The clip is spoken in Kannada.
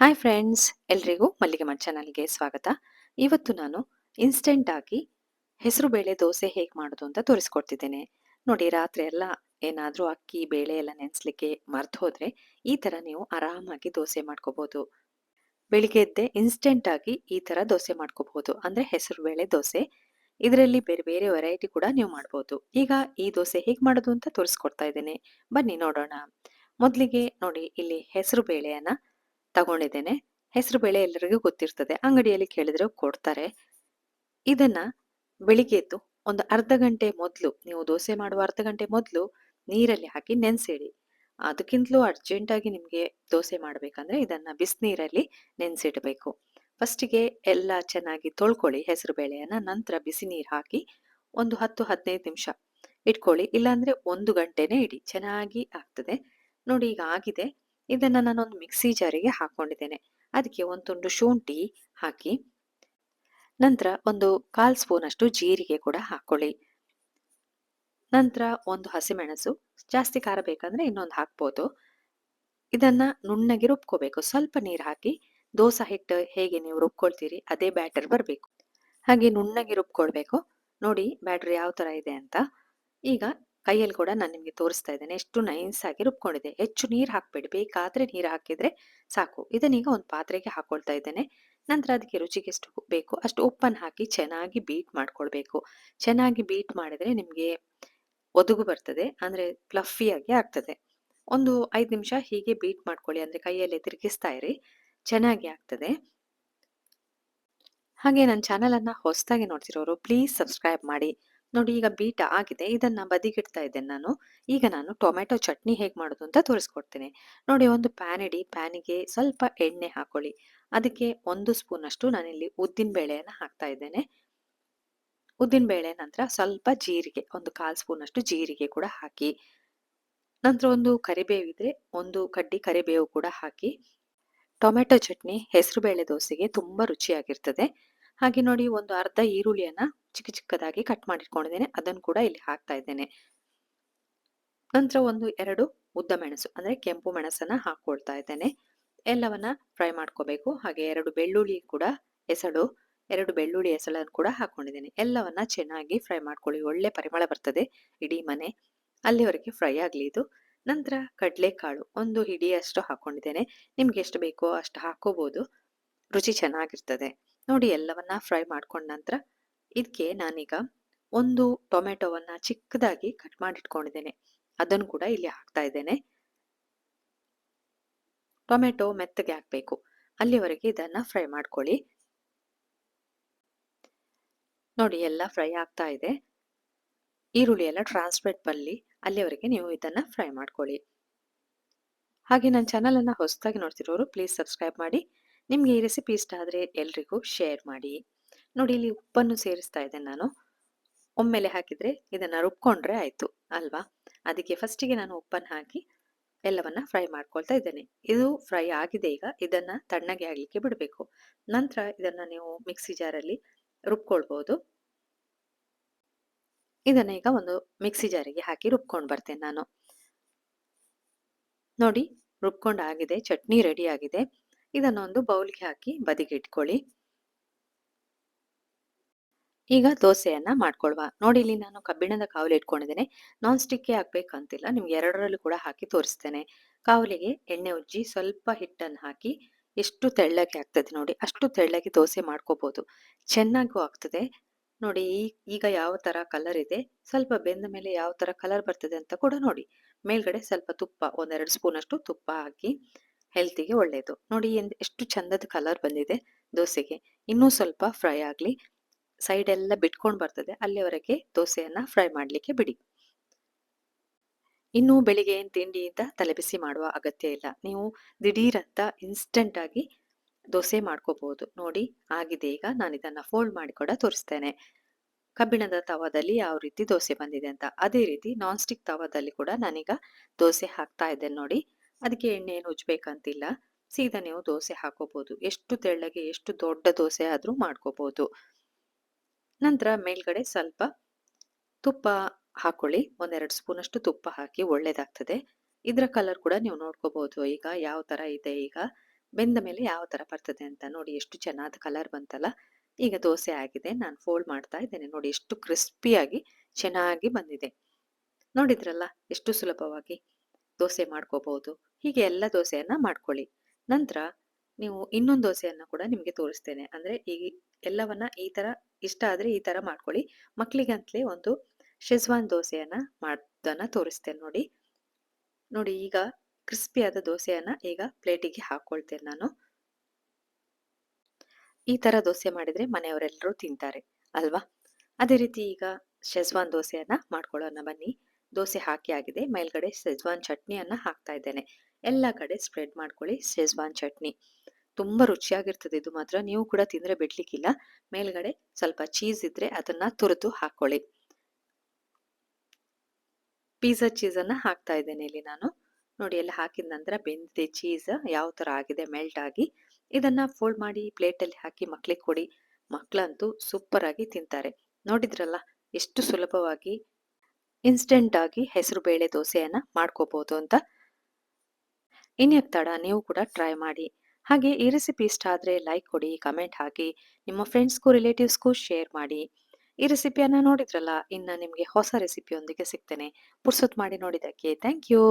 ಹಾಯ್ ಫ್ರೆಂಡ್ಸ್, ಎಲ್ರಿಗೂ ಮಲ್ಲಿಗೆ ಮಠ ಚಾನಲ್ಗೆ ಸ್ವಾಗತ. ಇವತ್ತು ನಾನು ಇನ್ಸ್ಟೆಂಟ್ ಆಗಿ ಹೆಸರುಬೇಳೆ ದೋಸೆ ಹೇಗೆ ಮಾಡೋದು ಅಂತ ತೋರಿಸ್ಕೊಡ್ತಿದ್ದೇನೆ. ನೋಡಿ, ರಾತ್ರಿ ಎಲ್ಲ ಏನಾದರೂ ಅಕ್ಕಿ, ಬೇಳೆ ಎಲ್ಲ ನೆನೆಸ್ಲಿಕ್ಕೆ ಮರೆತು ಹೋದರೆ ಈ ಥರ ನೀವು ಆರಾಮಾಗಿ ದೋಸೆ ಮಾಡ್ಕೋಬೋದು. ಬೆಳಿಗ್ಗೆ ಎದ್ದೆ ಇನ್ಸ್ಟೆಂಟ್ ಆಗಿ ಈ ಥರ ದೋಸೆ ಮಾಡ್ಕೋಬಹುದು ಅಂದರೆ ಹೆಸರುಬೇಳೆ ದೋಸೆ. ಇದರಲ್ಲಿ ಬೇರೆ ಬೇರೆ ವೆರೈಟಿ ಕೂಡ ನೀವು ಮಾಡ್ಬೋದು. ಈಗ ಈ ದೋಸೆ ಹೇಗೆ ಮಾಡೋದು ಅಂತ ತೋರಿಸ್ಕೊಡ್ತಾ ಇದ್ದೇನೆ. ಬನ್ನಿ ನೋಡೋಣ. ಮೊದಲಿಗೆ ನೋಡಿ, ಇಲ್ಲಿ ಹೆಸರು ಬೇಳೆಯನ್ನ ತಗೊಂಡಿದ್ದೇನೆ. ಹೆಸರು ಬೇಳೆ ಎಲ್ಲರಿಗೂ ಗೊತ್ತಿರ್ತದೆ. ಅಂಗಡಿಯಲ್ಲಿ ಕೇಳಿದ್ರೆ ಕೊಡ್ತಾರೆ. ಇದನ್ನ ಬೆಳಿಗ್ಗೆ ಎದ್ದು ಒಂದು ಅರ್ಧ ಗಂಟೆ ಮೊದಲು, ನೀವು ದೋಸೆ ಮಾಡುವ ಅರ್ಧ ಗಂಟೆ ಮೊದಲು ನೀರಲ್ಲಿ ಹಾಕಿ ನೆನೆಸಿಡಿ. ಅದಕ್ಕಿಂತಲೂ ಅರ್ಜೆಂಟಾಗಿ ನಿಮಗೆ ದೋಸೆ ಮಾಡಬೇಕಂದ್ರೆ ಇದನ್ನ ಬಿಸಿನೀರಲ್ಲಿ ನೆನೆಸಿಡಬೇಕು. ಫಸ್ಟಿಗೆ ಎಲ್ಲ ಚೆನ್ನಾಗಿ ತೊಳ್ಕೊಳ್ಳಿ ಹೆಸರು ಬೇಳೆಯನ್ನು, ನಂತರ ಬಿಸಿ ನೀರು ಹಾಕಿ ಒಂದು ಹತ್ತು, ಹದಿನೈದು ನಿಮಿಷ ಇಟ್ಕೊಳ್ಳಿ. ಇಲ್ಲಾಂದರೆ ಒಂದು ಗಂಟೆನೇ ಇಡಿ. ಚೆನ್ನಾಗಿ ಆಗ್ತದೆ. ನೋಡಿ, ಈಗ ಆಗಿದೆ. ಇದನ್ನ ನಾನೊಂದು ಮಿಕ್ಸಿ ಜಾರಿಗೆ ಹಾಕೊಂಡಿದ್ದೇನೆ. ಅದಕ್ಕೆ ಒಂದು ತುಂಡು ಶುಂಠಿ ಹಾಕಿ, ನಂತರ ಒಂದು ಕಾಲ್ ಸ್ಪೂನ್ ಅಷ್ಟು ಜೀರಿಗೆ ಕೂಡ ಹಾಕೊಳ್ಳಿ. ನಂತರ ಒಂದು ಹಸಿಮೆಣಸು, ಜಾಸ್ತಿ ಖಾರ ಬೇಕಂದ್ರೆ ಇನ್ನೊಂದು ಹಾಕ್ಬೋದು. ಇದನ್ನ ನುಣ್ಣಗೆ ರುಬ್ಕೋಬೇಕು. ಸ್ವಲ್ಪ ನೀರು ಹಾಕಿ, ದೋಸೆ ಹಿಟ್ಟು ಹೇಗೆ ನೀವು ರುಬ್ಕೊಳ್ತೀರಿ ಅದೇ ಬ್ಯಾಟರ್ ಬರಬೇಕು. ಹಾಗೆ ನುಣ್ಣಗೆ ರುಬ್ಕೊಳ್ಬೇಕು. ನೋಡಿ ಬ್ಯಾಟರ್ ಯಾವ ತರ ಇದೆ ಅಂತ. ಈಗ ಕೈಯಲ್ಲಿ ಕೂಡ ನಾನು ನಿಮಗೆ ತೋರಿಸ್ತಾ ಇದ್ದೇನೆ. ಎಷ್ಟು ನೈನ್ಸ್ ಆಗಿ ರುಬ್ಕೊಂಡಿದೆ ಹೆಚ್ಚು ನೀರು ಹಾಕ್ಬೇಡಿ. ಬೇಕಾದ್ರೆ ನೀರು ಹಾಕಿದ್ರೆ ಸಾಕು. ಇದನ್ನೀಗ ಒಂದು ಪಾತ್ರೆಗೆ ಹಾಕೊಳ್ತಾ ಇದ್ದೇನೆ. ನಂತರ ಅದಕ್ಕೆ ರುಚಿಗೆ ಎಷ್ಟು ಬೇಕು, ಅಷ್ಟು ಉಪ್ಪನ್ನು ಹಾಕಿ ಚೆನ್ನಾಗಿ ಬೀಟ್ ಮಾಡ್ಕೊಳ್ಬೇಕು. ಚೆನ್ನಾಗಿ ಬೀಟ್ ಮಾಡಿದ್ರೆ ನಿಮಗೆ ಒದಗು ಬರ್ತದೆ, ಅಂದರೆ ಫ್ಲಫಿಯಾಗಿ ಆಗ್ತದೆ. ಒಂದು ಐದು ನಿಮಿಷ ಹೀಗೆ ಬೀಟ್ ಮಾಡ್ಕೊಳ್ಳಿ, ಅಂದರೆ ಕೈಯಲ್ಲೇ ತಿರುಗಿಸ್ತಾ ಇರಿ. ಚೆನ್ನಾಗಿ ಆಗ್ತದೆ. ಹಾಗೆ ನನ್ನ ಚಾನಲನ್ನು ಹೊಸದಾಗಿ ನೋಡ್ತಿರೋರು ಪ್ಲೀಸ್ ಸಬ್ಸ್ಕ್ರೈಬ್ ಮಾಡಿ. ನೋಡಿ ಈಗ ಬೀಟ ಆಗಿದೆ, ಇದನ್ನ ಬದಿಗಿಡ್ತಾ ಇದ್ದೇನೆ ನಾನು. ಈಗ ನಾನು ಟೊಮೆಟೊ ಚಟ್ನಿ ಹೇಗೆ ಮಾಡೋದು ಅಂತ ತೋರಿಸ್ಕೊಡ್ತೇನೆ. ನೋಡಿ ಒಂದು ಪ್ಯಾನ್ ಇಡಿ ಪ್ಯಾನಿಗೆ ಸ್ವಲ್ಪ ಎಣ್ಣೆ ಹಾಕೊಳ್ಳಿ. ಅದಕ್ಕೆ ಒಂದು ಸ್ಪೂನ್ ಅಷ್ಟು ನಾನಿಲ್ಲಿ ಉದ್ದಿನ ಬೇಳೆಯನ್ನು ಹಾಕ್ತಾ ಇದ್ದೇನೆ. ಉದ್ದಿನ ಬೇಳೆ ನಂತರ ಸ್ವಲ್ಪ ಜೀರಿಗೆ, ಒಂದು ಕಾಲು ಸ್ಪೂನ್ ಅಷ್ಟು ಜೀರಿಗೆ ಕೂಡ ಹಾಕಿ. ನಂತರ ಒಂದು ಕರಿಬೇವು ಇದ್ರೆ ಒಂದು ಕಡ್ಡಿ ಕರಿಬೇವು ಕೂಡ ಹಾಕಿ. ಟೊಮೆಟೊ ಚಟ್ನಿ ಹೆಸರುಬೇಳೆ ದೋಸೆಗೆ ತುಂಬ ರುಚಿಯಾಗಿರ್ತದೆ. ಹಾಗೆ ನೋಡಿ ಒಂದು ಅರ್ಧ ಈರುಳ್ಳಿಯನ್ನ ಚಿಕ್ಕ ಚಿಕ್ಕದಾಗಿ ಕಟ್ ಮಾಡಿಟ್ಕೊಂಡಿದ್ದೇನೆ. ಅದನ್ನು ಕೂಡ ಇಲ್ಲಿ ಹಾಕ್ತಾ ಇದ್ದೇನೆ. ನಂತರ ಒಂದು ಎರಡು ಉದ್ದ ಮೆಣಸು, ಅಂದ್ರೆ ಕೆಂಪು ಮೆಣಸನ್ನ ಹಾಕೊಳ್ತಾ ಇದ್ದೇನೆ. ಎಲ್ಲವನ್ನ ಫ್ರೈ ಮಾಡ್ಕೋಬೇಕು. ಹಾಗೆ ಎರಡು ಬೆಳ್ಳುಳ್ಳಿ ಕೂಡ ಎಸಳು, ಎರಡು ಬೆಳ್ಳುಳ್ಳಿ ಎಸಳನ್ನು ಕೂಡ ಹಾಕೊಂಡಿದ್ದೇನೆ. ಎಲ್ಲವನ್ನ ಚೆನ್ನಾಗಿ ಫ್ರೈ ಮಾಡ್ಕೊಳ್ಳಿ. ಒಳ್ಳೆ ಪರಿಮಳ ಬರ್ತದೆ ಇಡೀ ಮನೆ. ಅಲ್ಲಿವರೆಗೆ ಫ್ರೈ ಆಗಲಿ ಇದು. ನಂತರ ಕಡಲೆಕಾಳು, ಒಂದು ಹಿಡಿಯಷ್ಟು ಹಾಕೊಂಡಿದ್ದೇನೆ. ನಿಮ್ಗೆ ಎಷ್ಟು ಬೇಕೋ ಅಷ್ಟು ಹಾಕೋಬಹುದು ರುಚಿ ಚೆನ್ನಾಗಿರ್ತದೆ. ನೋಡಿ ಎಲ್ಲವನ್ನ ಫ್ರೈ ಮಾಡ್ಕೊಂಡ ನಂತರ ಇದಕ್ಕೆ ನಾನೀಗ ಒಂದು ಟೊಮೆಟೊವನ್ನ ಚಿಕ್ಕದಾಗಿ ಕಟ್ ಮಾಡಿಟ್ಕೊಂಡಿದ್ದೇನೆ. ಅದನ್ನು ಕೂಡ ಇಲ್ಲಿ ಹಾಕ್ತಾ ಇದ್ದೇನೆ. ಟೊಮೆಟೊ ಮೆತ್ತಗೆ ಹಾಕಬೇಕು ಅಲ್ಲಿವರೆಗೆ ಇದನ್ನ ಫ್ರೈ ಮಾಡ್ಕೊಳ್ಳಿ. ನೋಡಿ ಎಲ್ಲ ಫ್ರೈ ಆಗ್ತಾ ಇದೆ. ಈರುಳ್ಳಿ ಎಲ್ಲ ಟ್ರಾನ್ಸ್ಪರೆಂಟ್ ಬರಲಿ ಅಲ್ಲಿವರೆಗೆ ನೀವು ಇದನ್ನ ಫ್ರೈ ಮಾಡ್ಕೊಳ್ಳಿ. ಹಾಗೆ ನನ್ನ ಚಾನಲನ್ನು ಹೊಸದಾಗಿ ನೋಡ್ತಿರೋರು ಪ್ಲೀಸ್ ಸಬ್ಸ್ಕ್ರೈಬ್ ಮಾಡಿ. ನಿಮ್ಗೆ ಈ ರೆಸಿಪಿ ಇಷ್ಟ ಆದ್ರೆ ಎಲ್ರಿಗೂ ಶೇರ್ ಮಾಡಿ. ನೋಡಿ ಇಲ್ಲಿ ಉಪ್ಪನ್ನು ಸೇರಿಸ್ತಾ ಇದ್ದೇನೆ ನಾನು. ಒಮ್ಮೆಲೆ ಹಾಕಿದ್ರೆ ಇದನ್ನ ರುಬ್ಕೊಂಡ್ರೆ ಆಯ್ತು, ಅಲ್ವಾ? ಅದಕ್ಕೆ ಫಸ್ಟಿಗೆ ನಾನು ಉಪ್ಪನ್ನು ಹಾಕಿ ಎಲ್ಲವನ್ನ ಫ್ರೈ ಮಾಡ್ಕೊಳ್ತಾ ಇದ್ದೇನೆ. ಇದು ಫ್ರೈ ಆಗಿದೆ ಈಗ, ಇದನ್ನ ತಣ್ಣಗೆ ಆಗಲಿಕ್ಕೆ ಬಿಡಬೇಕು. ನಂತರ ಇದನ್ನ ನೀವು ಮಿಕ್ಸಿ ಜಾರಲ್ಲಿ ರುಬ್ಕೊಳ್ಬೋದು. ಇದನ್ನ ಈಗ ಒಂದು ಮಿಕ್ಸಿ ಜಾರಿಗೆ ಹಾಕಿ ರುಬ್ಕೊಂಡು ಬರ್ತೇನೆ ನಾನು. ನೋಡಿ, ರುಬ್ಕೊಂಡು ಆಗಿದೆ, ಚಟ್ನಿ ರೆಡಿ ಆಗಿದೆ. ಇದನ್ನ ಒಂದು ಬೌಲ್ಗೆ ಹಾಕಿ ಬದಿಗೆ ಇಟ್ಕೊಳ್ಳಿ. ಈಗ ದೋಸೆಯನ್ನ ಮಾಡ್ಕೊಳ್ವಾ. ನೋಡಿ ಇಲ್ಲಿ ನಾನು ಕಬ್ಬಿಣದ ಕಾವಲಿ ಇಟ್ಕೊಂಡಿದ್ದೇನೆ. ನಾನ್ ಸ್ಟಿಕ್ಕೇ ಹಾಕ್ಬೇಕಂತಿಲ್ಲ. ನಿಮ್ಗೆ ಎರಡರಲ್ಲೂ ಕೂಡ ಹಾಕಿ ತೋರಿಸ್ತೇನೆ. ಕಾವಲಿಗೆ ಎಣ್ಣೆ ಉಜ್ಜಿ ಸ್ವಲ್ಪ ಹಿಟ್ಟನ್ನು ಹಾಕಿ ಎಷ್ಟು ತೆಳ್ಳಗೆ ಆಗ್ತದೆ ನೋಡಿ. ಅಷ್ಟು ತೆಳ್ಳಗೆ ದೋಸೆ ಮಾಡ್ಕೋಬಹುದು ಚೆನ್ನಾಗೂ ಆಗ್ತದೆ. ನೋಡಿ ಈಗ ಯಾವ ತರ ಕಲರ್ ಇದೆ. ಸ್ವಲ್ಪ ಬೆಂದ ಮೇಲೆ ಯಾವ ತರ ಕಲರ್ ಬರ್ತದೆ ಅಂತ ಕೂಡ ನೋಡಿ. ಮೇಲ್ಗಡೆ ಸ್ವಲ್ಪ ತುಪ್ಪ, ಒಂದೆರಡು ಸ್ಪೂನ್ ಅಷ್ಟು ತುಪ್ಪ ಹಾಕಿ ಹೆಲ್ತಿಗೆ ಒಳ್ಳೆಯದು ನೋಡಿ ಎಷ್ಟು ಚಂದದ ಕಲರ್ ಬಂದಿದೆ ದೋಸೆಗೆ. ಇನ್ನೂ ಸ್ವಲ್ಪ ಫ್ರೈ ಆಗಲಿ. ಸೈಡ್ ಎಲ್ಲ ಬಿಟ್ಕೊಂಡು ಬರ್ತದೆ. ಅಲ್ಲಿವರೆಗೆ ದೋಸೆಯನ್ನು ಫ್ರೈ ಮಾಡಲಿಕ್ಕೆ ಬಿಡಿ. ಇನ್ನು ಬೆಳಿಗ್ಗೆ ಏನು ತಿಂಡಿ ಅಂತ ತಲೆಬಿಸಿ ಮಾಡುವ ಅಗತ್ಯ ಇಲ್ಲ. ನೀವು ದಿಢೀರಂತ ಇನ್ಸ್ಟೆಂಟಾಗಿ ದೋಸೆ ಮಾಡ್ಕೋಬಹುದು. ನೋಡಿ, ಆಗಿದೆ ಈಗ. ನಾನು ಇದನ್ನು ಫೋಲ್ಡ್ ಮಾಡಿ ಕೂಡ ತೋರಿಸ್ತೇನೆ. ಕಬ್ಬಿಣದ ತವಾದಲ್ಲಿ ಯಾವ ರೀತಿ ದೋಸೆ ಬಂದಿದೆ ಅಂತ. ಅದೇ ರೀತಿ ನಾನ್ ಸ್ಟಿಕ್ ತವಾದಲ್ಲಿ ಕೂಡ ನಾನೀಗ ದೋಸೆ ಹಾಕ್ತಾ ಇದ್ದೇನೆ ನೋಡಿ. ಅದಕ್ಕೆ ಎಣ್ಣೆ ಏನು ಉಜ್ಬೇಕಂತಿಲ್ಲ ಸೀದಾ ನೀವು ದೋಸೆ ಹಾಕೋಬಹುದು ಎಷ್ಟು ತೆಳ್ಳಗೆ, ಎಷ್ಟು ದೊಡ್ಡ ದೋಸೆ ಆದ್ರೂ ಮಾಡ್ಕೋಬಹುದು ನಂತರ ಮೇಲ್ಗಡೆ ಸ್ವಲ್ಪ ತುಪ್ಪ ಹಾಕೊಳ್ಳಿ. ಒಂದೆರಡು ಸ್ಪೂನ್ ಅಷ್ಟು ತುಪ್ಪ ಹಾಕಿ ಒಳ್ಳೇದಾಗ್ತದೆ. ಇದರ ಕಲರ್ ಕೂಡ ನೀವು ನೋಡ್ಕೋಬಹುದು ಈಗ ಯಾವ ತರ ಇದೆ ಈಗ? ಬೆಂದ ಮೇಲೆ ಯಾವ ತರ ಬರ್ತದೆ ಅಂತ ನೋಡಿ. ಎಷ್ಟು ಚೆನ್ನಾದ ಕಲರ್ ಬಂತಲ್ಲ. ಈಗ ದೋಸೆ ಆಗಿದೆ. ನಾನು ಫೋಲ್ಡ್ ಮಾಡ್ತಾ ಇದ್ದೇನೆ. ನೋಡಿ, ಎಷ್ಟು ಕ್ರಿಸ್ಪಿಯಾಗಿ ಚೆನ್ನಾಗಿ ಬಂದಿದೆ. ನೋಡಿದ್ರಲ್ಲ, ಎಷ್ಟು ಸುಲಭವಾಗಿ? ದೋಸೆ ಮಾಡ್ಕೋಬಹುದು. ಹೀಗೆ ಎಲ್ಲ ದೋಸೆಯನ್ನ ಮಾಡ್ಕೊಳ್ಳಿ. ನಂತರ ನೀವು ಇನ್ನೊಂದು ದೋಸೆಯನ್ನ ಕೂಡ ನಿಮಗೆ ತೋರಿಸ್ತೇನೆ. ಅಂದ್ರೆ ಈ ಎಲ್ಲವನ್ನ ಈ ತರ ಇಷ್ಟ ಆದ್ರೆ ಈ ತರ ಮಾಡ್ಕೊಳ್ಳಿ. ಮಕ್ಕಳಿಗಂತಲೇ ಒಂದು ಶೆಜ್ವಾನ್ ದೋಸೆಯನ್ನ ಮಾಡೋದನ್ನ ತೋರಿಸ್ತೇನೆ ನೋಡಿ. ನೋಡಿ ಈಗ ಕ್ರಿಸ್ಪಿಯಾದ ದೋಸೆಯನ್ನ ಈಗ ಪ್ಲೇಟಿಗೆ ಹಾಕೊಳ್ತೇನೆ ನಾನು. ಈ ತರ ದೋಸೆ ಮಾಡಿದ್ರೆ ಮನೆಯವರೆಲ್ಲರೂ ತಿಂತಾರೆ, ಅಲ್ವಾ? ಅದೇ ರೀತಿ ಈಗ ಶೆಜ್ವಾನ್ ದೋಸೆಯನ್ನ ಮಾಡ್ಕೊಳ್ಳೋಣ ಬನ್ನಿ. ದೋಸೆ ಹಾಕಿ ಆಗಿದೆ ಮೇಲ್ಗಡೆ ಸೆಜ್ವಾನ್ ಚಟ್ನಿಯನ್ನ ಹಾಕ್ತಾ ಇದ್ದೇನೆ. ಎಲ್ಲ ಕಡೆ ಸ್ಪ್ರೆಡ್ ಮಾಡ್ಕೊಳ್ಳಿ ಸೆಜ್ವಾನ್ ಚಟ್ನಿ. ತುಂಬಾ ರುಚಿಯಾಗಿರ್ತದೆ ಇದು ಮಾತ್ರ. ನೀವು ಕೂಡ ತಿಂದರೆ ಬಿಡ್ಲಿಕ್ಕಿಲ್ಲ. ಮೇಲ್ಗಡೆ ಸ್ವಲ್ಪ ಚೀಸ್ ಇದ್ರೆ ಅದನ್ನ ತುರಿದು ಹಾಕೊಳ್ಳಿ. ಪಿಜ್ಜಾ ಚೀಸ್ ಅನ್ನ ಹಾಕ್ತಾ ಇದ್ದೇನೆ ಇಲ್ಲಿ ನಾನು. ನೋಡಿ ಎಲ್ಲ ಹಾಕಿದ ನಂತರ ಬೆಂದಿದೆ ಚೀಸ್ ಯಾವ ತರ ಆಗಿದೆ ಮೆಲ್ಟ್ ಆಗಿ. ಇದನ್ನ ಫೋಲ್ಡ್ ಮಾಡಿ ಪ್ಲೇಟ್ ಅಲ್ಲಿ ಹಾಕಿ ಮಕ್ಳಿಗೆ ಕೊಡಿ. ಮಕ್ಕಳಂತೂ ಸೂಪರ್ ಆಗಿ ತಿಂತಾರೆ. ನೋಡಿದ್ರಲ್ಲ ಎಷ್ಟು ಸುಲಭವಾಗಿ ಇನ್ಸ್ಟೆಂಟ್ ಆಗಿ ಹೆಸರು ಬೇಳೆ ದೋಸೆಯನ್ನ ಮಾಡ್ಕೋಬಹುದು ಅಂತ ಇನ್ಯಾಕ್ ತಡ ನೀವು ಕೂಡ ಟ್ರೈ ಮಾಡಿ. ಹಾಗೆ ಈ ರೆಸಿಪಿ ಇಷ್ಟ ಆದ್ರೆ ಲೈಕ್ ಕೊಡಿ ಕಮೆಂಟ್ ಹಾಕಿ, ನಿಮ್ಮ ಫ್ರೆಂಡ್ಸ್ಗೂ ರಿಲೇಟಿವ್ಸ್ಗೂ ಶೇರ್ ಮಾಡಿ. ಈ ರೆಸಿಪಿಯನ್ನ ನೋಡಿದ್ರಲ್ಲ, ಇನ್ನ ನಿಮಗೆ ಹೊಸ ರೆಸಿಪಿಯೊಂದಿಗೆ ಸಿಗ್ತೇನೆ. ಪುರ್ಸೊತ್ ಮಾಡಿ ನೋಡಿದಕ್ಕೆ ಥ್ಯಾಂಕ್ ಯು